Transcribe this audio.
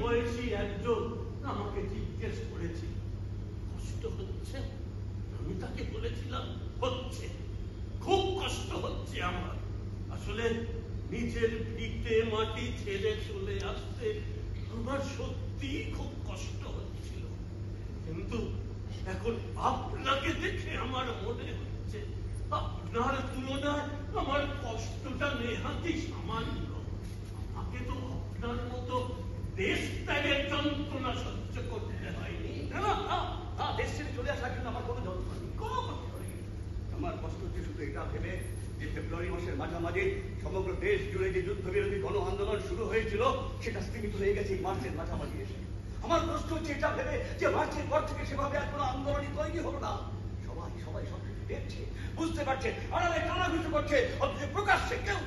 একজন আমাকে জিজ্ঞেস করেছিল কষ্ট হচ্ছে? আমি তাকে বলেছিলাম, হচ্ছে। খুব কষ্ট হচ্ছে আমার। আসলে নিজের ভিটে মাটি ছেড়ে চলে আসতে আমার সত্যি খুব কষ্ট হচ্ছিল। কিন্তু এখন আপনাকে দেখে আমার মনে হচ্ছে, আপনার তুলনায় আমার কষ্টটা নেহাতি সামান্য আমাকে তো আপনার মতো দেশ ত্যাগের যন্ত্রণা সহ্য করতে হয়নি। না না না, না দেশ ছেড়ে চলে আসার জন্য আমার কোনো যন্ত্রণা নেই কোনো আমার কষ্ট হচ্ছে শুধু এটা ভেবে যে ফেব্রুয়ারি মাসের মাঝামাঝি সমগ্র দেশ জুড়ে যে যুদ্ধবিরোধী গণ আন্দোলন শুরু হয়েছিল সেটা স্থিমিত হয়ে গেছে এই মার্চের মাঝামাঝি এসে। আমার কষ্ট হচ্ছে এটা ভেবে যে মার্চের পর থেকে সেভাবে আর কোনো আন্দোলনই তৈরি হলো না। সবাই সবাই সব দেখছে বুঝতে পারছে আড়ালে কানাঘুষো করছে অথচ প্রকাশ্যে কেউ